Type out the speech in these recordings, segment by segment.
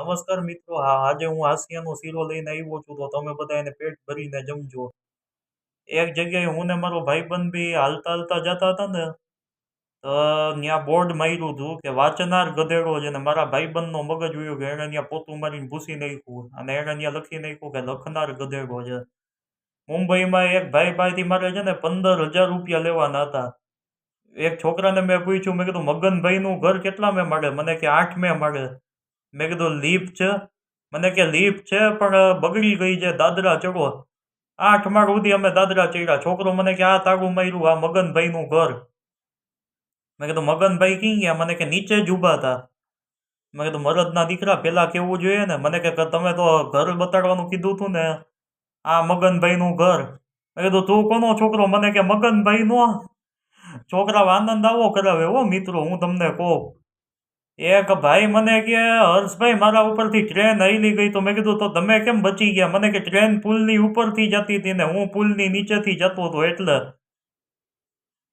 નમસ્કાર મિત્રો, હા, આજે હું હાંસિયાનો શીરો લઈને આવ્યો છું, તો તમે બધા એને પેટ ભરીને જમજો. એક જગ્યાએ હું ને મારો ભાઈબંધ બી હાલતા હાલતા જતા હતા ને, તો ત્યાં બોર્ડ માર્યું હતું કે વાંચનાર ગધેડો છે ને મારા ભાઈબંધનો મગજ વયું કે એણે ત્યાં પોતું મારીને ભૂસી નાખ્યું. અને એણે ત્યાં લખી નાખ્યું કે લખનાર ગધેડો છે. મુંબઈમાં એક ભાઈ ભાઈથી મારે છે ને પંદર હજાર રૂપિયા લેવાના હતા. એક છોકરાને મેં પૂછ્યું, મેં કીધું, મગનભાઈનું ઘર કેટલા મેં મળે મને કે, આઠ મેં મળે મેં કીધું, લીપ છે. મને કે, લીપ છે, પણ બગડી ગઈ છે દાદરા ચડો આઠ માળ સુધી અમે દાદરા ચડ્યા. છોકરો મને કે, આ તાગું માર્યું, આ મગનભાઈનું ઘર. મેં કીધું, મગનભાઈ ક્યાં ગયા? મને કે, નીચે જ ઊભા હતા. મેં કીધું, મરદના દીકરા પહેલાં કેવું જોઈએ ને? મને કે તમે તો ઘર બતાડવાનું કીધું હતું ને, આ મગનભાઈનું ઘર. મેં કીધું, તું કોનો છોકરો? મને કે, મગનભાઈનો. છોકરા આનંદ આવો કરાવે હો મિત્રો, હું તમને કહું. એક ભાઈ મને કે, હર્ષભાઈ, મારા ઉપરથી ટ્રેન હાલી ગઈ. તો મેં કીધું, તો તમે કેમ બચી ગયા? મને કે ટ્રેન પુલની ઉપરથી જતી હતી ને હું પુલની નીચેથી જતો હતો એટલે.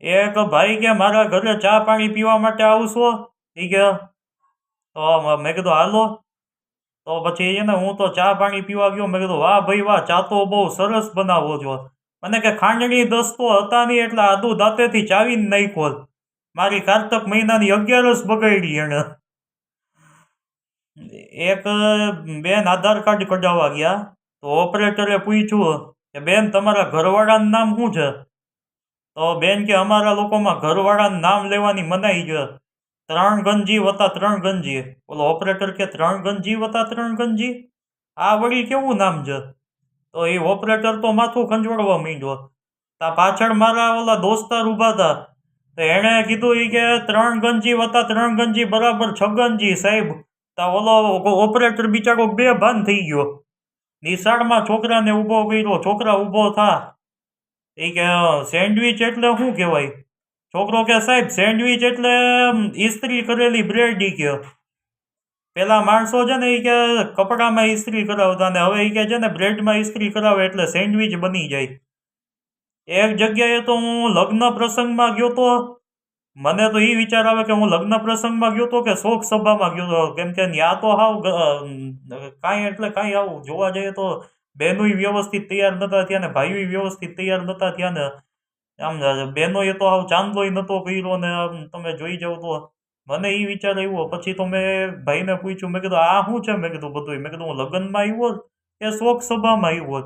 એક ભાઈ કે, મારા ઘરે ચા પાણી પીવા માટે આવશો એ કે તો મેં. કીધું, હાલો. તો પછી છે ને હું તો ચા પાણી પીવા ગયો. મેં કીધું, વાહ ભાઈ, વાહ, ચા તો બહુ સરસ બનાવો છો. મને કે, ખાંડણી દસ્તો હતા નહીં એટલે આદુ દાંતેથી ચાવીને નાખ્યો. મારી કારતક મહિનાની અગિયારસ બગાડી એણે. એક, બેન આધાર કાર્ડ કઢાવવા ગયા. તો ઓપરેટરે પૂછ્યું કે, બેન, તમારા ઘરવાળાનું નામ શું છે? તો બેન કે, અમારા લોકોમાં ઘરવાળાનું નામ લેવાની મનાઈ છે. ત્રણ ગંજી વતા ત્રણ ગંજી ઓલો ઓપરેટર કે, ત્રણ ગંજી વતા ત્રણ ગંજી આ વળી કેવું નામ છે? તો એ ઓપરેટર તો માથું ખંજવાડવા માંડ્યો. તા પાછળ મારા ઓલા દોસ્તાર ઊભા હતા. તો એણે કીધું એ કે ત્રણ ગંજી વત્તા ત્રણ ગંજી બરાબર છગનજી સાહેબ. તો ઓલો ઓપરેટર બિચારો બે ભાન થઈ ગયો. નિશાળમાં છોકરાને ઊભો કર્યો. છોકરા ઊભો થા. એ કે, સેન્ડવિચ એટલે શું કહેવાય? છોકરો કે, સાહેબ, સેન્ડવિચ એટલે ઇસ્ત્રી કરેલી બ્રેડ. ઈ કે, પેલા માણસો છે ને એ કે, કપડામાં ઇસ્ત્રી કરાવતા ને હવે એ કે છે ને, બ્રેડમાં ઇસ્ત્રી કરાવે એટલે સેન્ડવિચ બની જાય. એક જગ્યાએ તો હું લગ્ન પ્રસંગમાં ગયો તો મને તો એ વિચાર આવે કે હું લગ્ન પ્રસંગમાં ગયો તો કે શોક સભામાં ગયો તો? કેમ કે ત્યાં તો હાવ કાંઈ એટલે કાંઈ આવું જોવા જઈએ તો બહેનોય વ્યવસ્થિત તૈયાર નહોતા થયા ને ભાઈઓ વ્યવસ્થિત તૈયાર નહોતા થયા ને આમ બહેનોએ તો આવ ચાંદલોય નહોતો કર્યો ને આમ તમે જોઈ જાવ તો મને એ વિચાર આવ્યો. પછી તો મેં ભાઈને પૂછ્યું, મેં કીધું, આ શું છે? મેં કીધું બધું મેં કીધું, હું લગ્નમાં આવ્યો કે શોક સભામાં આવ્યો?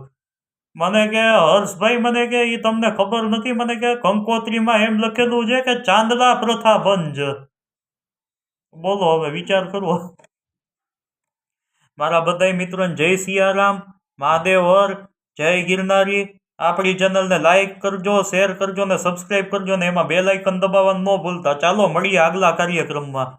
મને કે હર્ષભાઈ, મને કે એ તમને ખબર નથી, મને કે કંકોત્રીમાં એમ લખેલું છે કે ચાંદલા પ્રથા બંધ બોલો હવે વિચાર કરવો. મારા બધા મિત્રોને જય સિયારામ, મહાદેવ હર, જય ગિરનારી. આપણી ચેનલને લાઈક કરજો, શેર કરજો ને સબસ્ક્રાઈબ કરજો ને એમાં બેલ આઇકન દબાવવાનું ન ભૂલતા. ચાલો, મળીએ આગલા કાર્યક્રમમાં.